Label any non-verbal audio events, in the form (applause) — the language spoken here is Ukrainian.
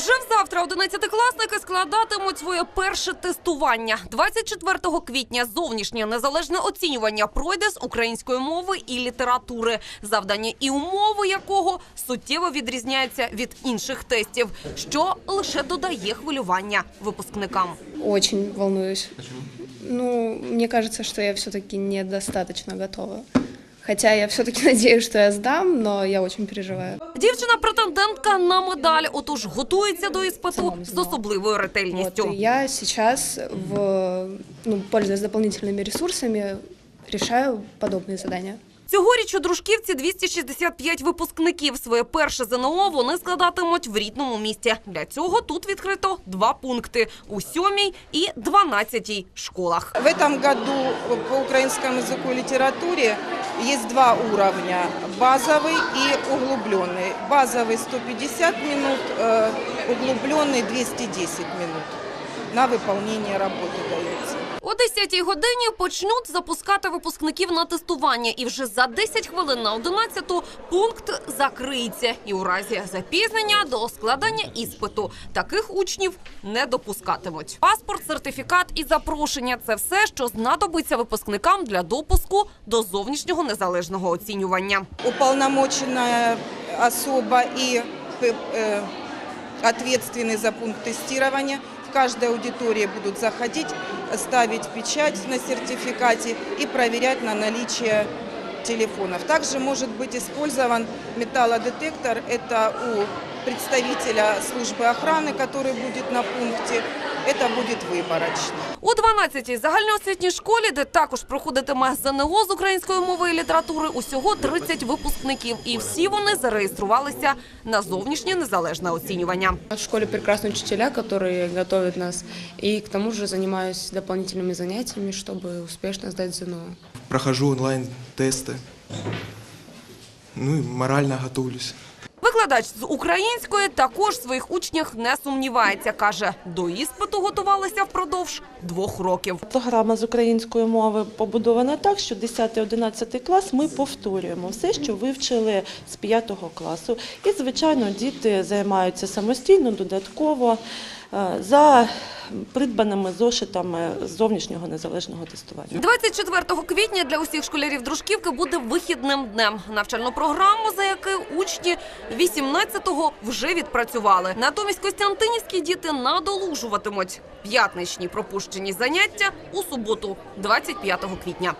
Вже завтра одинадцятикласники складатимуть своє перше тестування. 24 квітня зовнішнє незалежне оцінювання пройде з української мови і літератури, завдання і умови якого суттєво відрізняються від інших тестів, що лише додає хвилювання випускникам. Очень волнуюсь. Ну, мне кажется, что я все-таки недостаточно готова. Хотя я все-таки (laughs) надеюсь, что я сдам, но я очень переживаю. Дівчина претендентка на медаль, отож готується до іспиту з особливою Вот, ретельністю. и я сейчас, в, ну, пользуясь дополнительными ресурсами, решаю подобные задания. Цьогоріч у дружківці 265 випускників. Своє перше ЗНО вони складатимуть в рідному місті. Для цього тут відкрито два пункти у сьомій і дванадцятій школах. В этом году по украинскому языку и литературе есть два уровня – базовый и углубленный. Базовый 150 минут, э, углубленный 210 минут. На выполнение работы дается. О 10-й годині почнуть запускати випускників на тестування. І вже за 10 хвилин на 11-ту пункт закриється. І у разі запізнення до складання іспиту таких учнів не допускатимуть. Паспорт, сертифікат і запрошення – це все, що знадобиться випускникам для допуску до зовнішнього незалежного оцінювання. Уполномоченная особа и э, э, ответственный за пункт тестирования в каждой аудитории будут заходить, ставить печать на сертификате и проверять на наличие телефонов. Также может быть использован металлодетектор. Это у представителя службы охраны, который будет на пункте. Это будет выборочно. У 12-й загальноосвітній школі, де також проходитиме ЗНО з української мови і літератури, усього 30 випускників. І всі вони зареєструвалися на зовнішнє незалежне оцінювання. В школе прекрасные учителя, которые готовят нас, и к тому же занимаюсь дополнительными занятиями, чтобы успешно сдать ЗНО. прохожу онлайн-тесты. Ну и морально готовлюсь. Викладач з української також своїх учнях не сумнівається. Каже, до іспиту готувалися впродовж двох років. Програма з української мови побудована так, що 10-11 клас ми повторюємо все, що вивчили з 5 класу. І, звичайно, діти займаються самостійно, додатково е, за придбаними зошитами зовнішнього незалежного тестування. 24 квітня для усіх школярів дружківки буде вихідним днем. Навчальну програму, за яку учні 18-го вже відпрацювали. Натомість Костянтинівські діти надолужуватимуть п'ятничні пропущені заняття у суботу, 25 квітня.